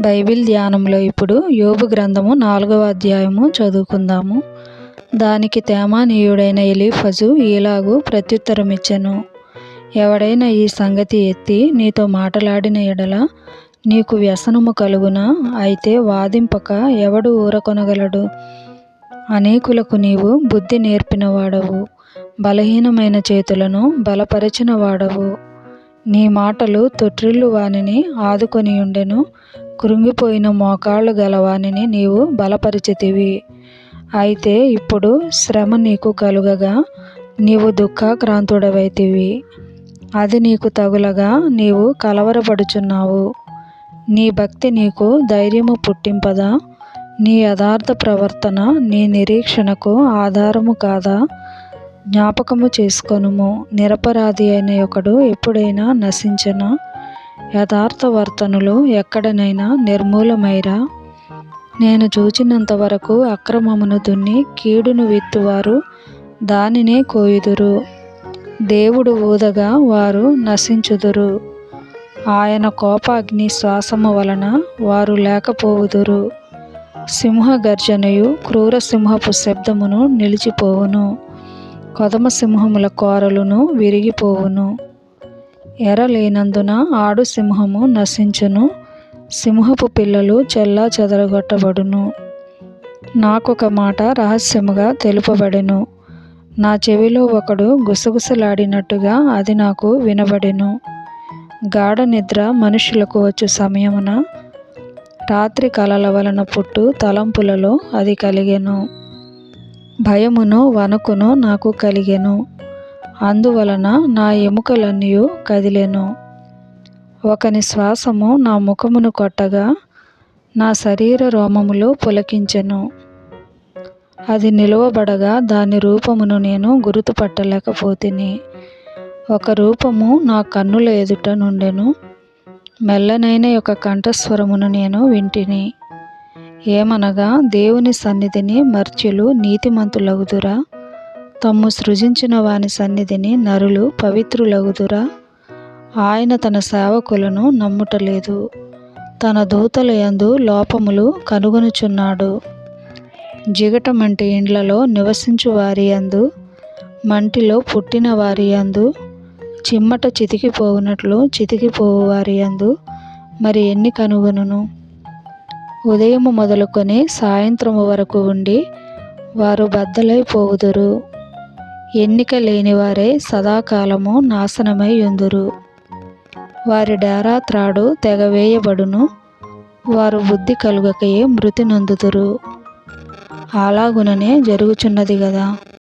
Bible ధ్యానంలో ఇప్పుడు యోబు గ్రంథము నాలుగవ అధ్యాయము చదువుకుందాము. దానికి తేమానీయుడైన ఎలీఫజు ఈలాగు ప్రత్యుత్తరమిచ్చెను. ఎవడైనా ఈ సంగతి ఎత్తి నీతో మాటలాడిన ఎడల నీకు వ్యసనము కలుగునా? అయితే వాదింపక ఎవడు ఊరకొనగలడు? అనేకులకు నీవు బుద్ధి నేర్పిన వాడవు బలహీనమైన చేతులను బలపరిచిన వాడవు నీ మాటలు తొట్రిల్లు వానిని ఆదుకొని ఉండెను కృంగిపోయిన మోకాళ్ళు గలవానిని నీవు బలపరిచితివి. అయితే ఇప్పుడు శ్రమ నీకు కలుగగా నీవు దుఃఖాక్రాంతుడవైతివి. అది నీకు తగులగా నీవు కలవరపడుచున్నావు. నీ భక్తి నీకు ధైర్యము పుట్టింపదా? నీ యథార్థ ప్రవర్తన నీ నిరీక్షణకు ఆధారము కాదా? జ్ఞాపకము చేసుకొనుము. నిరపరాధి అయిన ఒకడు ఎప్పుడైనా నశించనా? యథార్థవర్తనులు ఎక్కడనైనా నిర్మూలమైరా? నేను చూచినంత వరకు అక్రమమును దున్ని కీడును విత్తువారు దానినే కోయుదురు. దేవుడు ఊదగా వారు నశించుదురు. ఆయన కోపాగ్ని శ్వాసము వలన వారు లేకపోవుదురు. సింహ గర్జనయు క్రూర సింహపు శబ్దమును నిలిచిపోవును. కొదమ సింహముల కోరలును విరిగిపోవును. ఎర లేనందున ఆడు సింహము నశించును. సింహపు పిల్లలు చెల్లా చెదరగొట్టబడును. నాకొక మాట రహస్యముగా తెలుపబడెను. నా చెవిలో ఒకడు గుసగుసలాడినట్టుగా అది నాకు వినబడెను. గాఢ నిద్ర మనుషులకు వచ్చు సమయమున. రాత్రి కలల వలన పుట్టు తలంపులలో అది కలిగెను. భయమును వణుకును నాకు కలిగెను. అందువలన నా ఎముకలన్నీ కదిలెను. ఒకని శ్వాసము నా ముఖమును కొట్టగా నా శరీర రోమములు పులకించెను. అది నిలువబడగా దాని రూపమును నేను గుర్తుపట్టలేకపోతిని. ఒక రూపము నా కన్నుల ఎదుట నుండెను. మెల్లనైన ఒక కంఠస్వరమును నేను వింటిని. ఏమనగా దేవుని సన్నిధిని మర్చులు నీతిమంతులగుదురా. తమ్ము సృజించిన వాని సన్నిధిని నరులు పవిత్రులగుదురా. ఆయన తన సేవకులను నమ్ముటలేదు. తన దూతల యందు లోపములు కనుగొనుచున్నాడు. జిగటమంటి ఇండ్లలో నివసించు వారి యందు మంటిలో పుట్టిన వారి యందు చిమ్మట చితికిపోవునట్లు చితికిపోవు వారి యందు మరి ఎన్ని కనుగొనును? ఉదయము మొదలుకొని సాయంత్రము వరకు ఉండి వారు బద్దలైపోవుదురు ఎన్నిక లేనివారే సదాకాలము నాశనమై ఉందురు వారి డేరా త్రాడు తెగవేయబడును వారు బుద్ధి కలుగకయే మృతి నొందుతురు. అలాగుననే జరుగుచున్నది కదా